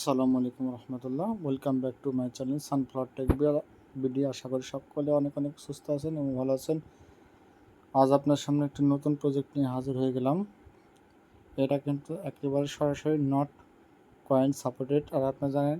আসসালামু আলাইকুম রহমতুল্লাহ। Welcome back to my channel sunflower tech video আশা করি সকলে অনেক অনেক সুস্থ আছেন এবং ভালো আছেন। আজ আপনার সামনে একটি নতুন প্রজেক্ট নিয়ে হাজির হয়ে গেলাম। এটা কিন্তু একেবারে সরাসরি নট কয়েন সাপোর্টেড আর আপনারা জানেন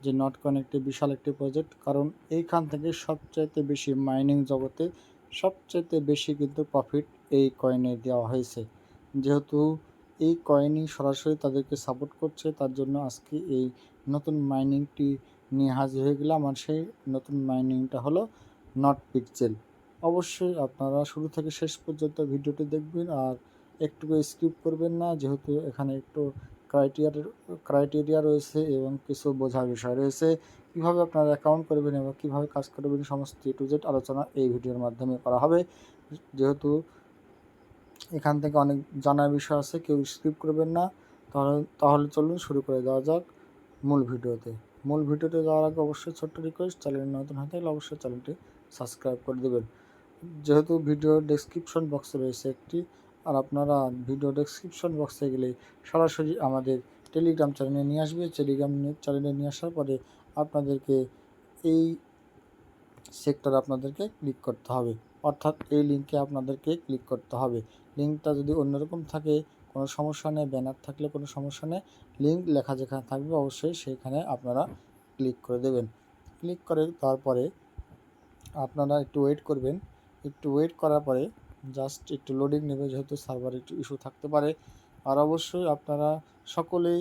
যে নট কয়েন একটি বিশাল একটি প্রজেক্ট কারণ এইখান থেকে সবচাইতে বেশি মাইনিং জগতে সবচাইতে বেশি কিন্তু প্রফিট এই কয়েনে দেওয়া হয়েছে। যেহেতু এই কয়েনই সরাসরি তাদেরকে সাপোর্ট করছে। তার জন্য আজকে এই নতুন মাইনিংটি নিয়ে হাজির হয়ে গেলাম আর সেই নতুন মাইনিংটা হলো নট পিকচেল অবশ্যই আপনারা শুরু থেকে শেষ পর্যন্ত ভিডিওটি দেখবেন আর একটু স্কিপ করবেন না, যেহেতু এখানে একটু ক্রাইটেরিয়া ক্রাইটেরিয়া রয়েছে এবং কিছু বোঝার বিষয় রয়েছে। কীভাবে আপনারা অ্যাকাউন্ট করবেন এবং কীভাবে কাজ করবেন, সমস্ত টু জেড আলোচনা এই ভিডিওর মাধ্যমে করা হবে। যেহেতু এখান থেকে অনেক জানার বিষয় আছে, কেউ স্কিপ করবেন না। তাহলে তাহলে চলুন শুরু করে দেওয়া যাক মূল ভিডিওতে। মূল ভিডিওতে যাওয়ার আগে অবশ্যই ছোট্ট রিকোয়েস্ট চ্যানেল নতুন হয়ে থাকলে অবশ্যই চ্যানেলটি সাবস্ক্রাইব করে দেবেন। যেহেতু ভিডিও ডেসক্রিপশন বক্সে রয়েছে একটি, আর আপনারা ভিডিও ডেসক্রিপশন বক্সে গেলে সরাসরি আমাদের টেলিগ্রাম চ্যানেলে নিয়ে আসবে। টেলিগ্রাম চ্যানেলে নিয়ে আসার পরে আপনাদেরকে এই সেক্টরে আপনাদেরকে ক্লিক করতে হবে। অর্থাৎ এই লিঙ্কে আপনাদেরকে ক্লিক করতে হবে। লিঙ্কটা যদি অন্যরকম থাকে, কোনো সমস্যা নেই ব্যানার থাকলে কোনো সমস্যা নেই লিঙ্ক লেখা যেখানে থাকবে অবশ্যই সেইখানে আপনারা ক্লিক করে দেবেন। ক্লিক করে তারপরে আপনারা একটু ওয়েট করবেন। একটু ওয়েট করার পরে জাস্ট একটু লোডিং নেবে, যেহেতু সার্ভার একটু ইস্যু থাকতে পারে। আর অবশ্যই আপনারা সকলেই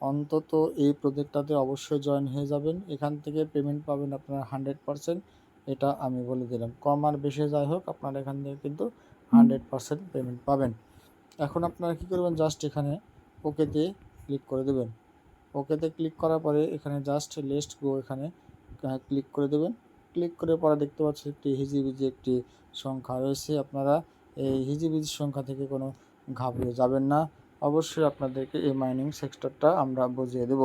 অন্তত এই প্রজেক্টটাতে অবশ্যই জয়েন হয়ে যাবেন। এখান থেকে পেমেন্ট পাবেন আপনারা হান্ড্রেড পারসেন্ট এটা আমি বলে দিলাম। কম আর বেশি যাই হোক, আপনারা এখান থেকে কিন্তু হান্ড্রেড পারসেন্ট পেমেন্ট পাবেন। এখন আপনারা কী করবেন জাস্ট এখানে ওকেতে ক্লিক করে দেবেন। ওকেতে ক্লিক করার পরে এখানে জাস্ট লেস্ট গো এখানে ক্লিক করে দেবেন। ক্লিক করে পরে দেখতে পাচ্ছেন একটি হিজিবিজি একটি সংখ্যা রয়েছে। আপনারা এই হিজিবিজি সংখ্যা থেকে কোনো ঘাবড়ে যাবেন না। অবশ্যই আপনাদেরকে এই মাইনিং সেক্টরটা আমরা বুঝিয়ে দেব।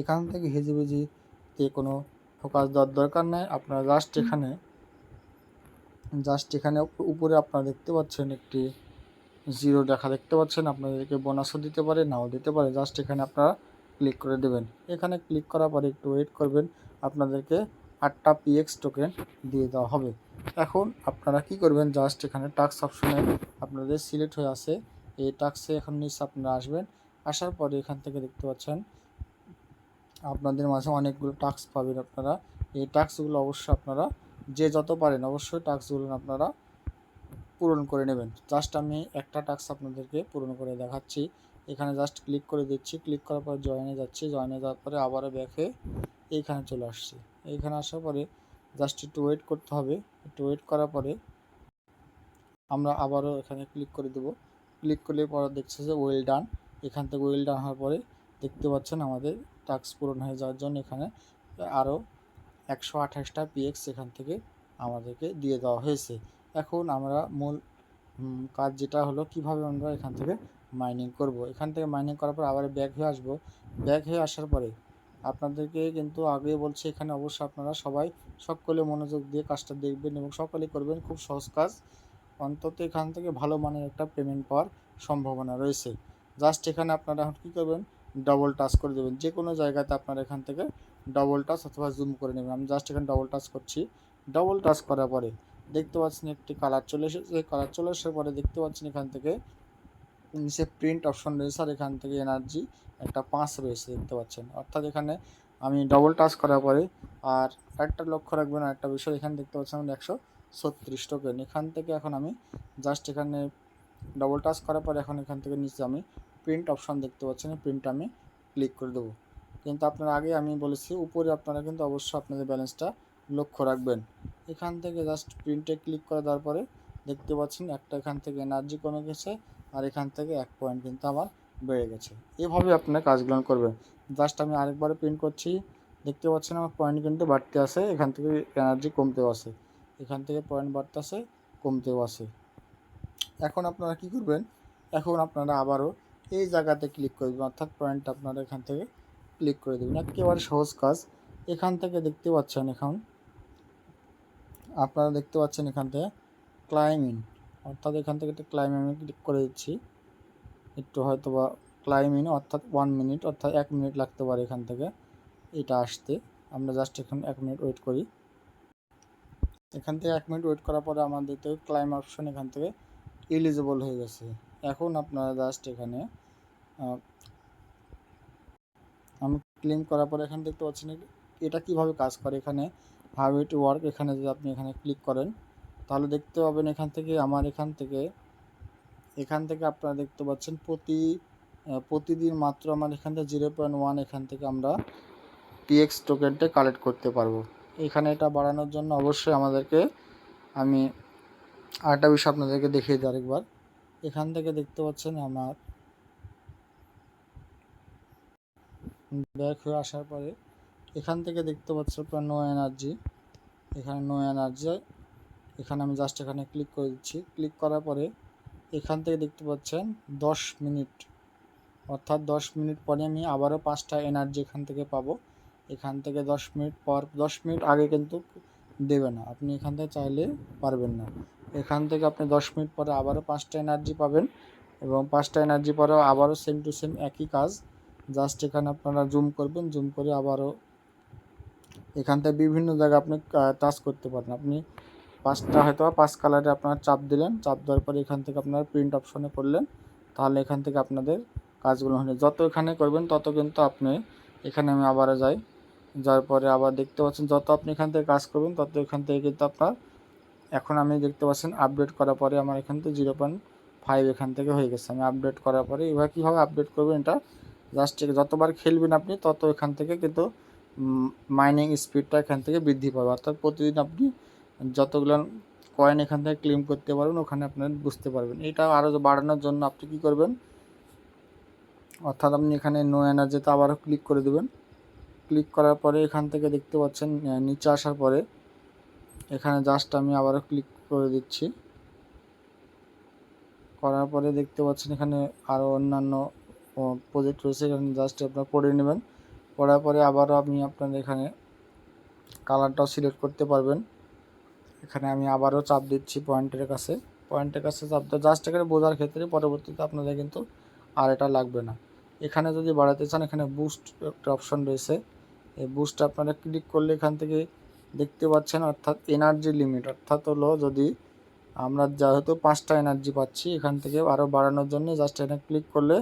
এখান থেকে হিজিবিজিতে কোনো ফোকাস দেওয়ার দরকার নেই। আপনারা জাস্ট এখানে জাস্ট এখানে উপরে আপনারা দেখতে পাচ্ছেন একটি জিরো দেখা দেখতে পাচ্ছেন। আপনাদেরকে বোনাসও দিতে পারে নাও দিতে পারে। জাস্ট এখানে আপনারা ক্লিক করে দেবেন। এখানে ক্লিক করার পরে একটু ওয়েট করবেন। আপনাদেরকে আটটা পিএক্স টোকেন দিয়ে দেওয়া হবে। এখন আপনারা কি করবেন? জাস্ট এখানে টাক্স অপশনে আপনাদের সিলেক্ট হয়ে আছে। এই টাক্সে এখন নিচে আপনারা আসবেন। আসার পরে এখান থেকে দেখতে পাচ্ছেন আপনাদের মাঝে অনেকগুলো টাস্ক পাবেন আপনারা। এই টাস্কগুলো অবশ্যই আপনারা যে যত পারেন অবশ্যই টাস্কগুলো আপনারা পূরণ করে নেবেন। জাস্ট আমি একটা টাস্ক আপনাদেরকে পূরণ করে দেখাচ্ছি। এখানে জাস্ট ক্লিক করে দিচ্ছি। ক্লিক করার পর জয়েনে যাচ্ছি। জয়েনে যাওয়ার পরে আবারও ব্যাক এইখানে চলে আসছি। এইখানে আসার পরে জাস্ট একটু ওয়েট করতে হবে। একটু ওয়েট করার পরে আমরা আবারও এখানে ক্লিক করে দেব। ক্লিক করলে পরে দেখছে যে ওয়েল ডান এখান থেকে ওয়েল ডান হওয়ার পরে দেখতে পাচ্ছেন আমাদের টাস্ক পূরণ হয়ে যাওয়ার জন্য এখানে আরও একশো আঠাশটা পিএক্স এখান থেকে আমাদেরকে দিয়ে দেওয়া হয়েছে। এখন আমরা মূল কাজ যেটা হলো কীভাবে আমরা এখান থেকে মাইনিং করব। এখান থেকে মাইনিং করার পর আবার ব্যাক হয়ে আসব। ব্যাক হয়ে আসার পরে আপনাদেরকে কিন্তু আগে বলছি, এখানে অবশ্যই আপনারা সবাই সকলে মনোযোগ দিয়ে কাজটা দেখবেন এবং সকলে করবেন। খুব সহজ কাজ। অন্তত এখান থেকে ভালো মানের একটা পেমেন্ট পাওয়ার সম্ভাবনা রয়েছে। জাস্ট এখানে আপনারা এখন কী করবেন ডবল টাচ করে দেবেন। যে কোনো জায়গাতে আপনারা এখান থেকে ডবল টাচ অথবা জুম করে নেবেন। আমি জাস্ট এখানে ডবল টাচ করছি। ডবল টাচ করার পরে দেখতে পাচ্ছেন একটি কালার চলে এসেছে। কালার চলে আসার পরে দেখতে পাচ্ছেন এখান থেকে নিচে প্রিন্ট অপশন রয়েছে। আর এখান থেকে এনার্জি একটা পাঁচ রয়েছে দেখতে পাচ্ছেন। অর্থাৎ এখানে আমি ডবল টাচ করার পরে আর একটা লক্ষ্য রাখবেন আর একটা বিষয়, এখানে দেখতে পাচ্ছেন আমি একশো ছত্রিশ টোকেন এখান থেকে এখন আমি জাস্ট এখানে ডবল টাচ করার পরে এখন এখান থেকে নিচে আমি প্রিন্ট অপশন দেখতে পাচ্ছেন প্রিন্ট আমি ক্লিক করে দেবো। কিন্তু আপনার আগে আমি বলেছি, উপরে আপনারা কিন্তু অবশ্যই আপনাদের ব্যালেন্সটা লক্ষ্য রাখবেন। এখান থেকে জাস্ট প্রিন্টে ক্লিক করে দেওয়ার পরে দেখতে পাচ্ছেন একটা এখান থেকে এনার্জি কমে গেছে আর এখান থেকে এক পয়েন্ট কিন্তু আমার বেড়ে গেছে। এভাবে আপনার কাজগুলো করবেন। জাস্ট আমি আরেকবারে প্রিন্ট করছি, দেখতে পাচ্ছেন আমার পয়েন্ট কিন্তু বাড়তে আসে এখান থেকে এনার্জি কমতেও আসে এখান থেকে পয়েন্ট বাড়তে আসে কমতেও আসে এখন আপনারা কি করবেন? এখন আপনারা আবারও এই জায়গাতে ক্লিক করে দেবেন, অর্থাৎ পয়েন্ট আপনারা এখান থেকে ক্লিক করে দেবেন। একেবারে সহজ কাজ। এখান থেকে দেখতে পাচ্ছেন এখন, আপনারা দেখতে পাচ্ছেন এখান থেকে ক্লাইমিং অর্থাৎ এখান থেকে একটা ক্লাইম আমি ক্লিক করে দিচ্ছি। একটু হয়তো বা ক্লাইম অর্থাৎ ওয়ান মিনিট অর্থাৎ এক মিনিট লাগতে পারে এখান থেকে এটা আসতে। আমরা জাস্ট এখন এক মিনিট ওয়েট করি। এখান থেকে এক মিনিট ওয়েট করার পরে আমাদের তো ক্লাইম অপশন এখান থেকে এলিজিবল হয়ে গেছে। এখন আপনারা জাস্ট এখানে আমি ক্লেম করার পরে এখানে দেখতে পাচ্ছেন এটা কীভাবে কাজ করে এখানে হাউ ইট ওয়ার্ক এখানে যদি আপনি এখানে ক্লিক করেন, তাহলে দেখতে পাবেন এখান থেকে, আমার এখান থেকে এখান থেকে আপনারা দেখতে পাচ্ছেন প্রতি প্রতিদিন মাত্র আমার এখান থেকে জিরো পয়েন্ট ওয়ান এখান থেকে আমরা টিএক্স টোকেনটা কালেক্ট করতে পারব। এখানে এটা বাড়ানোর জন্য অবশ্যই আমাদেরকে, আমি আরেকটা বিষয় আপনাদেরকে দেখিয়ে দিই আরেকবার। এখান থেকে দেখতে পাচ্ছেন আমার। ব্যাক হয়ে আসার পরে এখান থেকে দেখতে পাচ্ছেন আপনার নো এনার্জি এখানে নো এনার্জি এখানে আমি জাস্ট এখানে ক্লিক করে দিচ্ছি। ক্লিক করার পরে এখান থেকে দেখতে পাচ্ছেন দশ মিনিট। অর্থাৎ দশ মিনিট পরে আমি আবারও পাঁচটা এনার্জি এখান থেকে পাবো। এখান থেকে দশ মিনিট পর, দশ মিনিট আগে কিন্তু দেবে না। আপনি এখান থেকে চাইলে পারবেন না। এখান থেকে আপনি দশ মিনিট পরে আবারও পাঁচটা এনার্জি পাবেন এবং পাঁচটা এনার্জি পরেও আবারও সেম টু সেম একই কাজ। জাস্ট এখানে আপনারা জুম করবেন জুম করে আবারও এখান থেকে বিভিন্ন জায়গায় আপনি টাচ করতে পারেন। আপনি পাঁচটা হয়তো পাঁচ কালারে আপনার চাপ দিলেন, চাপ দেওয়ার পরে এখান থেকে আপনার প্রিন্ট অপশনে করলেন, তাহলে এখান থেকে আপনাদের কাজগুলো হয়ে যত এখানে করবেন, তত কিন্তু আপনি এখানে আমি আবারও যাই, যাওয়ার পরে আবার দেখতে পাচ্ছেন, যত আপনি এখান থেকে কাজ করবেন, তত এখান থেকে কিন্তু আপনার এখন আমি দেখতে পাচ্ছেন আপডেট করার পরে আমার এখান থেকে জিরো পয়েন্ট ফাইভ এখান থেকে হয়ে গেছে। আমি আপডেট করার পরে এবার কীভাবে আপডেট করবেন এটা? জাস্ট যতবার খেলবেন আপনি, তত এখান থেকে কিন্তু মাইনিং স্পিডটা এখান থেকে বৃদ্ধি পাবে। অর্থাৎ প্রতিদিন আপনি যতগুলো কয়েন এখান থেকে ক্লেম করতে পারবেন, ওখানে আপনার বুঝতে পারবেন। এটা আরও বাড়ানোর জন্য আপনি কী করবেন? অর্থাৎ আপনি এখানে নো এনার্জিতে আবারও ক্লিক করে দেবেন। ক্লিক করার পরে এখান থেকে দেখতে পাচ্ছেন নিচে আসার পরে এখানে জাস্ট আমি আবারও ক্লিক করে দিচ্ছি। করার পরে দেখতে পাচ্ছেন এখানে আরও অন্যান্য প্রজেক্ট রয়েছে, এখানে জাস্ট আপনার পড়ে নেবেন। পড়ার পরে আবারও আপনি আপনার এখানে কালারটাও সিলেক্ট করতে পারবেন। এখানে আমি আবারও চাপ দিচ্ছি পয়েন্টের কাছে। পয়েন্টের কাছে চাপ দেওয়া জাস্ট এখানে বোঝার ক্ষেত্রে পরবর্তীতে আপনাদের কিন্তু আর এটা লাগবে না। এখানে যদি বাড়াতে চান, এখানে বুস্ট একটা অপশন রয়েছে। এই বুস্ট আপনারা ক্লিক করলে এখান থেকে দেখতে পাচ্ছেন, অর্থাৎ এনার্জি লিমিট অর্থাৎ হলো যদি আমরা যেহেতু পাঁচটা এনার্জি পাচ্ছি, এখান থেকে আরও বাড়ানোর জন্য জাস্ট এখানে ক্লিক করলে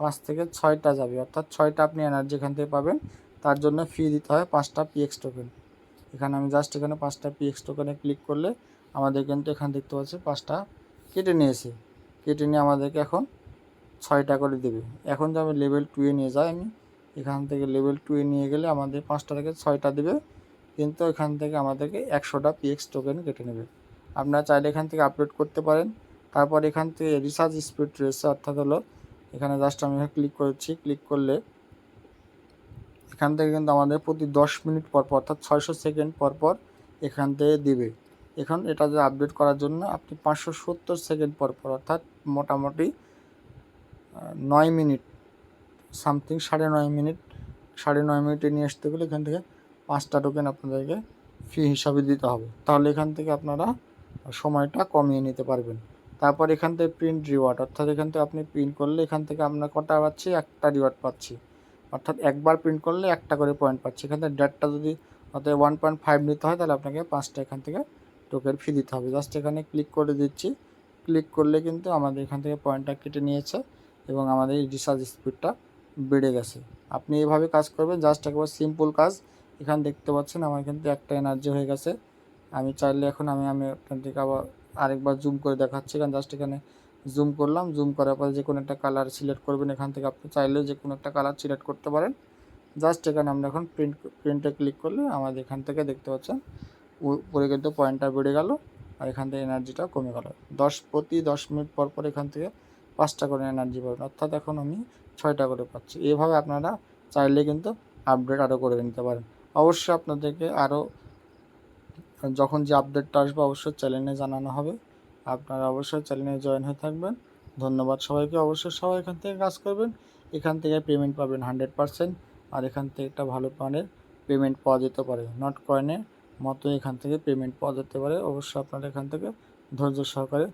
পাঁচ থেকে ছয়টা যাবে। অর্থাৎ ছয়টা আপনি এনার্জি এখান থেকে পাবেন, তার জন্য ফি দিতে হয় পাঁচটা পিএক্স টোকেন এখানে আমি জাস্ট এখানে পাঁচটা পিএক্স টোকেনে ক্লিক করলে আমাদের কিন্তু এখানে দেখতে পাচ্ছি পাঁচটা কেটে নিয়েছে। কেটে নিয়ে আমাদেরকে এখন ছয়টা করে দেবে। এখন যে আমি লেভেল টুয়ে নিয়ে যাই আমি, এখান থেকে লেভেল টুয়ে নিয়ে গেলে আমাদের পাঁচটা থেকে ছয়টা দেবে। কিন্তু এখান থেকে আমাদেরকে একশোটা পিএক্স টোকেন কেটে নেবে। আপনারা চাইলে এখান থেকে আপলোড করতে পারেন। তারপর এখান থেকে রিসার্চ স্পিড রয়েছে, অর্থাৎ হলো এখানে জাস্ট আমি ক্লিক করেছি। ক্লিক করলে এখান থেকে কিন্তু আমাদের প্রতি দশ মিনিট পর অর্থাৎ ছয়শো সেকেন্ড পর পর এখান থেকে দিবে। এখন এটা যে আপডেট করার জন্য আপনি পাঁচশো সত্তর সেকেন্ড পর পর, অর্থাৎ মোটামুটি নয় মিনিট সামথিং সাড়ে নয় মিনিট, সাড়ে নয় মিনিটে নিয়ে আসতে গেলে এখান থেকে পাঁচটা টোকেন আপনাদেরকে ফি হিসাবে দিতে হবে। তাহলে এখান থেকে আপনারা সময়টা কমিয়ে নিতে পারবেন। তারপর এখান থেকে প্রিন্ট রিওয়ার্ড অর্থাৎ এখান থেকে আপনি প্রিন্ট করলে এখান থেকে আমরা কটা পাচ্ছি? একটা রিওয়ার্ড পাচ্ছি। অর্থাৎ একবার প্রিন্ট করলে একটা করে পয়েন্ট পাচ্ছি। এখান থেকে ডেটটা যদি অর্থাৎ ওয়ান পয়েন্ট ফাইভ নিতে হয়, তাহলে আপনাকে পাঁচটা এখান থেকে টোকেন ফি দিতে হবে। জাস্ট এখানে ক্লিক করে দিচ্ছি। ক্লিক করলে কিন্তু আমাদের এখান থেকে পয়েন্টটা কেটে নিয়েছে এবং আমাদের রিসার্চ স্পিডটা বেড়ে গেছে। আপনি এভাবে কাজ করবেন। জাস্ট একবার সিম্পল কাজ। এখানে দেখতে পাচ্ছেন আমার কিন্তু একটা এনার্জি হয়ে গেছে। আমি চাইলে এখন আমি আমি এখান থেকে আবার আরেকবার জুম করে দেখাচ্ছি। এখানে জাস্ট এখানে জুম করলাম। জুম করার পরে যে কোনো একটা কালার সিলেক্ট করবেন এখান থেকে আপনি চাইলে যে কোনো একটা কালার সিলেক্ট করতে পারেন। জাস্ট এখানে আমরা এখন প্রিন্ট প্রিন্টে ক্লিক করলে আমাদের এখান থেকে দেখতে পাচ্ছেন উপরে কিন্তু পয়েন্টটা বেড়ে গেল আর এখান থেকে এনার্জিটা কমে গেল। দশ, প্রতি দশ মিনিট পর পর এখান থেকে পাঁচটা করে এনার্জি পাবেন। অর্থাৎ এখন আমি ছয়টা করে পাচ্ছি। এভাবে আপনারা চাইলে কিন্তু আপডেট আরও করে নিতে পারেন। অবশ্যই আপনাদেরকে আরও যখন যে আপডেটটা আসবে অবশ্যই চ্যানেলে জানানো হবে। আপনারা অবশ্যই চ্যানেলে জয়েন হয়ে থাকবেন। ধন্যবাদ সবাইকে। অবশ্যই সবাই এখান থেকে কাজ করবেন। এখান থেকে পেমেন্ট পাবেন হান্ড্রেড পারসেন্ট আর এখান থেকে একটা ভালো মানের পেমেন্ট পাওয়া যেতে পারে। নট কয়েনের মতো এখান থেকে পেমেন্ট পাওয়া যেতে পারে। অবশ্যই আপনারা এখান থেকে ধৈর্য সহকারে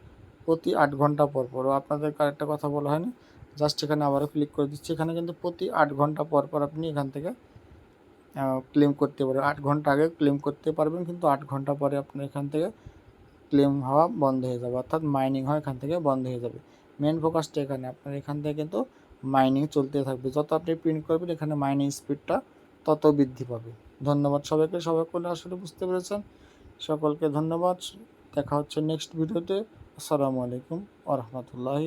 প্রতি আট ঘণ্টা পর পর। ও আপনাদেরকে আরেকটা কথা বলা হয়নি। জাস্ট এখানে আবারও ক্লিক করে দিচ্ছি। এখানে কিন্তু প্রতি আট ঘণ্টা পর পর আপনি এখান থেকে ক্লেম করতে পারবেন আট ঘণ্টা আগে ক্লেম করতে পারবেন, কিন্তু আট ঘণ্টা পরে আপনার এখান থেকে ক্লেম হওয়া বন্ধ হয়ে যাবে। অর্থাৎ মাইনিং হওয়া এখান থেকে বন্ধ হয়ে যাবে। মেন ফোকাসটা এখানে। আপনার এখান থেকে কিন্তু মাইনিং চলতে থাকবে। যত আপনি প্রিন্ট করবেন, এখানে মাইনিং স্পিডটা তত বৃদ্ধি পাবে। ধন্যবাদ সবাইকে। সবাই করলে আসলে বুঝতে পেরেছেন? সকলকে ধন্যবাদ। দেখা হচ্ছে নেক্সট ভিডিওতে আসসালামু আলাইকুম আ রহমতুল্লাহি